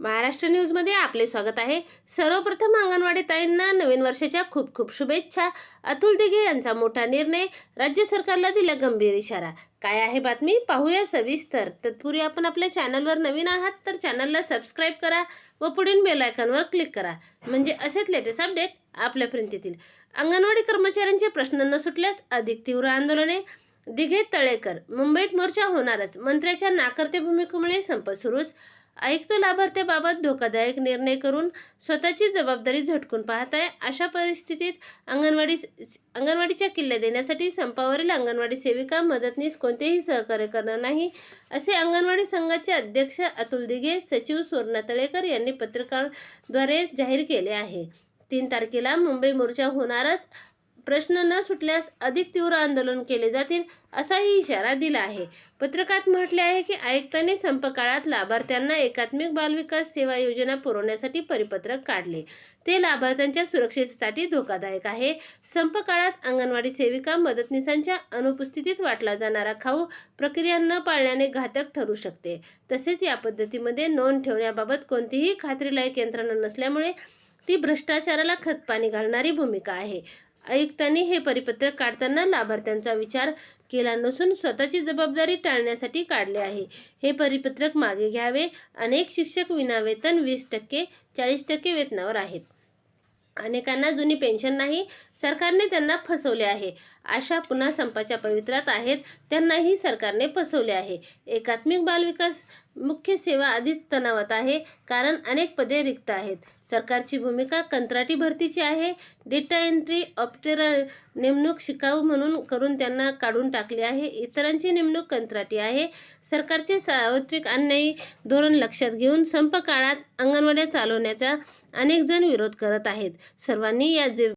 महाराष्ट्र न्यूजमध्ये आपले स्वागत आहे. सर्वप्रथम अंगणवाडी ताईंना नवीन वर्षाच्या खूप खूप शुभेच्छा. अतुल दिघे यांचा मोठा निर्णय राज्य सरकारला दिला गंभीर इशारा. काय आहे बातमी? पाहूया सविस्तर. तत्पूर्वी आपण आपल्या चॅनलवर नवीन आहात तर चॅनलला सबस्क्राईब करा व पुढील बेलायकॉनवर क्लिक करा. म्हणजे असेच लेटेस्ट अपडेट आपल्यापर्यंत येतील अंगणवाडी कर्मचाऱ्यांचे प्रश्न न सुटल्यास अधिक तीव्र आंदोलने. दिघे तळेकर. मुंबईत मोर्चा होणारच. मंत्र्याच्या नाकर्ते भूमिकेमुळे संप सुरूच. आयुक्त लाभार्थ्याबाबत धोकादायक निर्णय करून स्वतःची जबाबदारी झटकून पाहत आहे अशा परिस्थितीत अंगणवाडी अंगणवाडीच्या किल्ल्या देण्यासाठी संपावरील अंगणवाडी सेविका मदतनीस कोणतेही सहकार्य करणार नाही असे अंगणवाडी संघाचे अध्यक्ष अतुल दिघे सचिव सुवर्णा तळेकर यांनी पत्रकारद्वारे जाहीर केले आहे. तीन तारखेला मुंबई मोर्चा होणारच. प्रश्न न सुटल्यास अधिक तीव्र आंदोलन केले जातील असाही इशारा दिला आहे. पत्रकात म्हटले आहे की आयुक्तांनी संप काळात लाभार्थ्यांना एकात्मिक बालविकास सेवा योजना पुरवण्यासाठी परिपत्रक काढले. ते लाभार्थ्यांच्या सुरक्षेसाठी धोकादायक आहे. संप काळात अंगणवाडी सेविका मदतनीसांच्या अनुपस्थितीत वाटला जाणारा खाऊ प्रक्रिया न पाळण्याने घातक ठरू शकते. तसेच या पद्धतीमध्ये नोंद ठेवण्याबाबत कोणतीही खात्रीलायक यंत्रणा नसल्यामुळे ती भ्रष्टाचाराला खतपाणी घालणारी भूमिका आहे. आयुक्तांनी हे परिपत्रक काढताना लाभार्थ्यांचा विचार केला नसून स्वतःची जबाबदारी टाळण्यासाठी काढले आहे. हे परिपत्रक मागे घ्यावे. अनेक शिक्षक विनावेतन वीस टक्के चाळीस टक्के वेतनावर आहेत. अनेकांना जुनी पेन्शन नाही. सरकारने त्यांना फसवले आहे. आशा पुन्हा संपाच्या पवित्रात आहेत. त्यांनाही सरकारने फसवले आहे. एकात्मिक बालविकास मुख्य सेवा आधीच तणावात आहे कारण अनेक पदे रिक्त आहेत. सरकारची भूमिका कंत्राटी भरतीची आहे. डेटा एंट्री ऑप्टेर नेमणूक शिकाऊ म्हणून करून त्यांना काढून टाकली आहे. इतरांची नेमणूक कंत्राटी आहे. सरकारचे सार्वत्रिक अन्यायी धोरण लक्षात घेऊन संप काळात अंगणवाड्या चालवण्याचा अनेक जण विरोध करत आहेत. सर्वांनी या जे